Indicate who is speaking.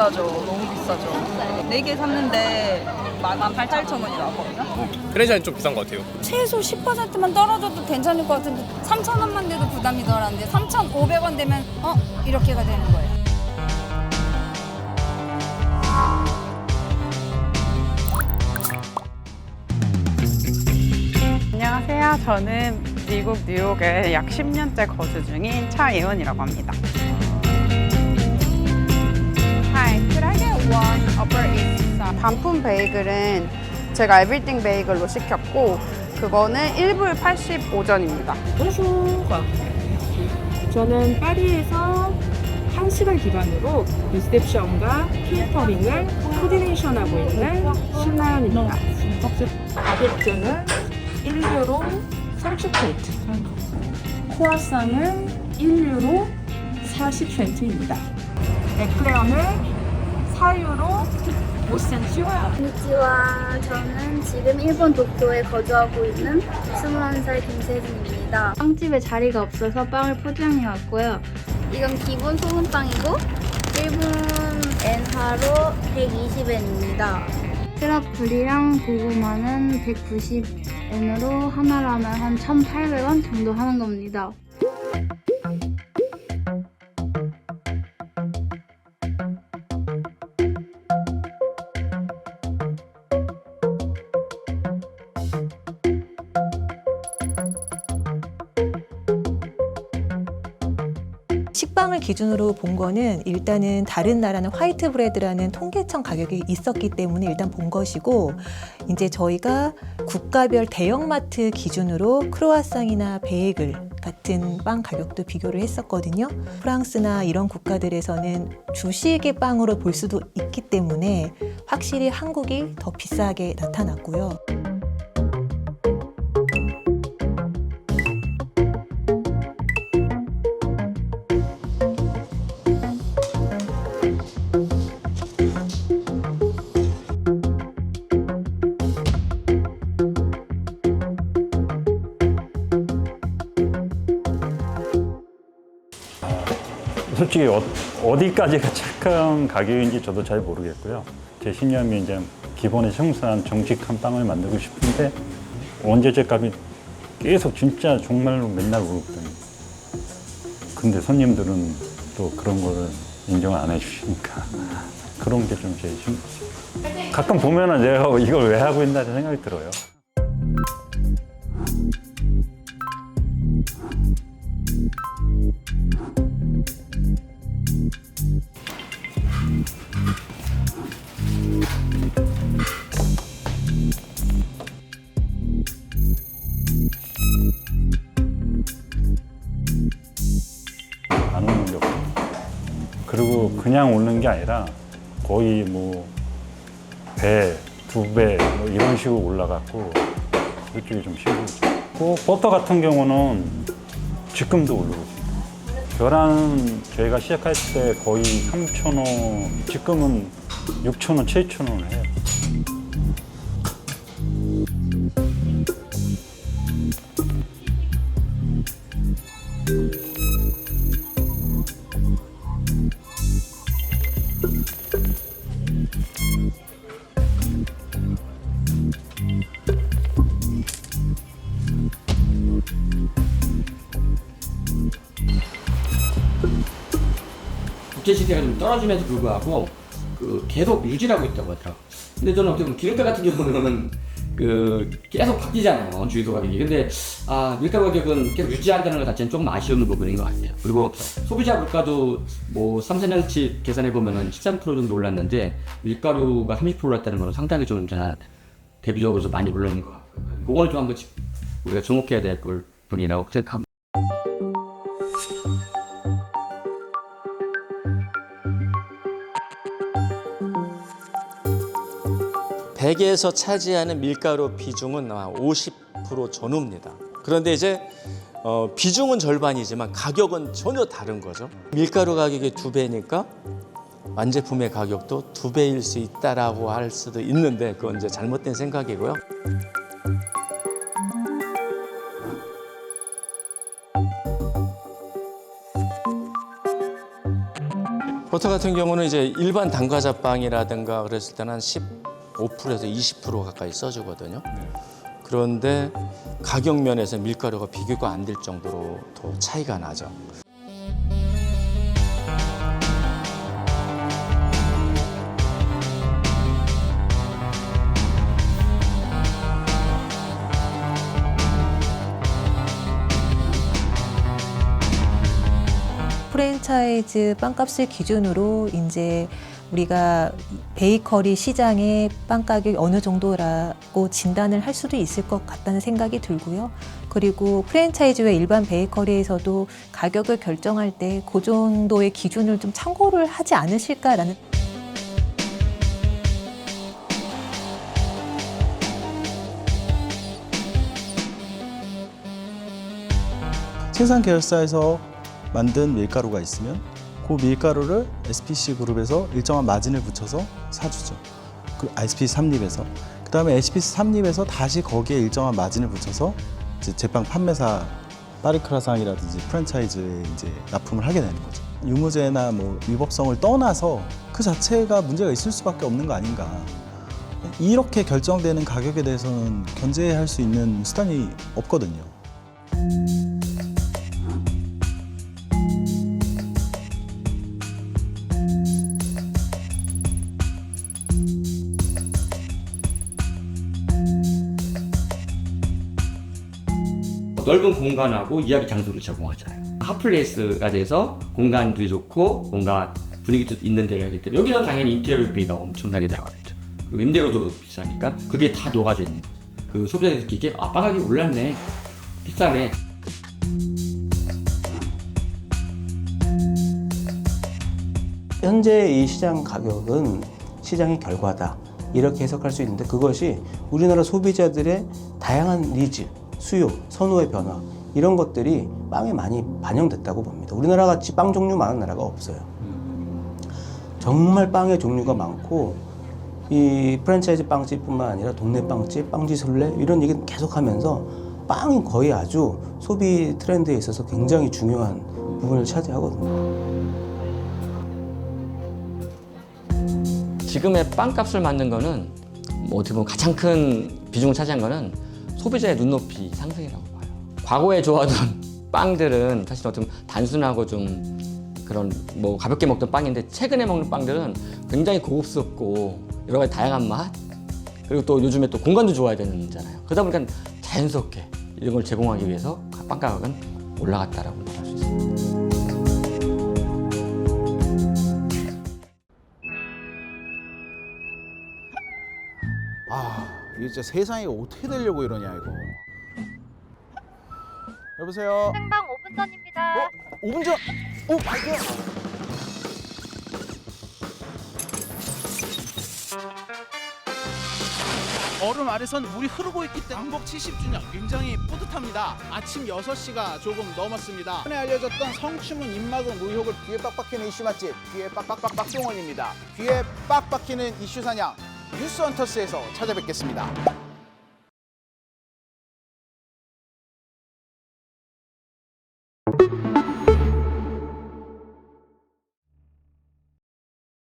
Speaker 1: 비싸죠. 너무 비싸죠. 네 개 샀는데 18,000원이 나왔거든요.
Speaker 2: 크레이션이 좀 비싼 것 같아요.
Speaker 3: 최소 10%만 떨어져도 괜찮을 것 같은데 3,000원만 돼도 부담이 덜한데 3,500원 되면 어 이렇게가 되는 거예요.
Speaker 4: 안녕하세요. 저는 미국 뉴욕에 약 10년째 거주 중인 차예은이라고 합니다. 단품 베이글은 제가 에브리띵 베이글로 시켰고 그거는 1불 85전입니다.
Speaker 5: bonjour. 저는 파리에서 1시간 기반으로 리셉션과 케이터링을 코디네이션하고 있는 신나연입니다. 바게트는 1유로 30센트, 코아상은 1유로 40센트입니다. 에클레어는 4유로 5센트요.
Speaker 6: konnichiwa. 저는 지금 일본 도쿄에 거주하고 있는 21살 김세진입니다. 빵집에 자리가 없어서 빵을 포장해 왔고요. 이건 기본 소금빵이고 1분 엔화로 120엔입니다. 트러플이랑 고구마는 190엔으로 하나라면 한 1,800원 정도 하는 겁니다.
Speaker 7: 식빵을 기준으로 본 거는 일단은 다른 나라는 화이트 브레드라는 통계청 가격이 있었기 때문에 일단 본 것이고 이제 저희가 국가별 대형마트 기준으로 크로아상이나 베이글 같은 빵 가격도 비교를 했었거든요. 프랑스나 이런 국가들에서는 주식의 빵으로 볼 수도 있기 때문에 확실히 한국이 더 비싸게 나타났고요.
Speaker 8: 솔직히 어, 디까지가 착한 가격인지 저도 잘 모르겠고요. 제 신념이 이제 기본에 청소한 정직한 빵을 만들고 싶은데 원재재 값이 계속 진짜 정말로 맨날 오르거든요. 근데 손님들은 또 그런 거를 인정을 안 해주시니까 그런 게 좀 제일 힘. 가끔 보면은 내가 이걸 왜 하고 있나 생각이 들어요. 그냥 오는 게 아니라 거의 뭐 배, 두 배, 뭐 이런 식으로 올라갔고 그쪽이 좀 힘들죠. 그 버터 같은 경우는 지금도 오르고. 계란 저희가 시작할 때 거의 3,000원, 지금은 6,000원, 7,000원 해요.
Speaker 9: 국제 시세가 좀 떨어짐에도 불구하고 그 계속 유지하고 있다고 하더라고. 근데 저는 어떻게 보면 기름값 같은 경우는 그 계속 바뀌잖아요 주유소 가격이. 근데 아 밀가루 가격은 계속 유지한다는 것 자체는 조금 아쉬운 부분인 것 같아요. 그리고 소비자 물가도 뭐 3, 4년치 계산해 보면은 13% 정도 올랐는데 밀가루가 30% 올랐다는 건 상당히 좀 대비적으로 좀 많이 올랐는 것 같아요. 그걸 좀 한번 우리가 주목해야 될 부분이라고 생각합니다.
Speaker 10: 백에서 차지하는 밀가루 비중은 아마 50% 전후입니다. 그런데 이제 어, 비중은 절반이지만 가격은 전혀 다른 거죠. 밀가루 가격이 두 배니까 완제품의 가격도 두 배일 수 있다라고 할 수도 있는데 그건 이제 잘못된 생각이고요. 버터 같은 경우는 이제 일반 당과자 빵이라든가 그랬을 때는 한 15%에서 20% 가까이 써주거든요. 그런데 가격 면에서 밀가루가 비교가 안 될 정도로 더 차이가 나죠.
Speaker 7: 프랜차이즈 빵값을 기준으로 이제 우리가 베이커리 시장의 빵 가격이 어느 정도라고 진단을 할 수도 있을 것 같다는 생각이 들고요. 그리고 프랜차이즈와 일반 베이커리에서도 가격을 결정할 때 그 정도의 기준을 좀 참고를 하지 않으실까라는
Speaker 2: 생산 계열사에서 만든 밀가루가 있으면 그 밀가루를 SPC 그룹에서 일정한 마진을 붙여서 사주죠. 그 SPC 삼립에서 그 다음에 SPC 삼립에서 다시 거기에 일정한 마진을 붙여서 이제 제빵 판매사 파리크라상이라든지 프랜차이즈에 이제 납품을 하게 되는 거죠. 유무제나 뭐 위법성을 떠나서 그 자체가 문제가 있을 수밖에 없는 거 아닌가. 이렇게 결정되는 가격에 대해서는 견제할 수 있는 수단이 없거든요.
Speaker 9: 넓은 공간하고 이야기 장소를 제공하잖아요. 핫플레이스가 돼서 공간도 좋고 뭔가 분위기도 있는 데가 있기 때문에 여기는 당연히 인테리어비가 엄청나게 들어가겠죠. 그리고 임대료도 비싸니까 그게 다 녹아져 있는. 그 소비자들이 느끼기에 아, 빵 가격이 올랐네. 비싸네.
Speaker 11: 현재 이 시장 가격은 시장의 결과다. 이렇게 해석할 수 있는데 그것이 우리나라 소비자들의 다양한 니즈, 수요, 선호의 변화 이런 것들이 빵에 많이 반영됐다고 봅니다. 우리나라 같이 빵 종류 많은 나라가 없어요. 정말 빵의 종류가 많고 이 프랜차이즈 빵집뿐만 아니라 동네 빵집, 빵지술래 이런 얘기 계속하면서 빵이 거의 아주 소비 트렌드에 있어서 굉장히 중요한 부분을 차지하거든요.
Speaker 9: 지금의 빵값을 만든 거는 뭐 어떻게 보면 가장 큰 비중을 차지한 거는 소비자의 눈높이 상승이라고 봐요. 과거에 좋아하던 빵들은 사실 어떤 단순하고 좀 그런 뭐 가볍게 먹던 빵인데 최근에 먹는 빵들은 굉장히 고급스럽고 여러 가지 다양한 맛 그리고 또 요즘에 또 공간도 좋아야 되잖아요. 그러다 보니까 자연스럽게 이런 걸 제공하기 위해서 빵 가격은 올라갔다라고 말할 수
Speaker 12: 이게 진짜 세상이 어떻게 되려고 이러냐 이거. 여보세요.
Speaker 6: 생방 5분 전입니다.
Speaker 12: 5분 전. 오, 발견. 얼음 아래선 물이 흐르고 있기 때문에 왕복 70주년 굉장히 뿌듯합니다. 아침 6시가 조금 넘었습니다. 전에 알려졌던 성추문 입막음 의혹을 귀에 빡빡히는 이슈 맛집 귀에 빡빡빡 박동원입니다. 귀에 빡빡히는 이슈 사냥 뉴스 헌터스에서 찾아뵙겠습니다.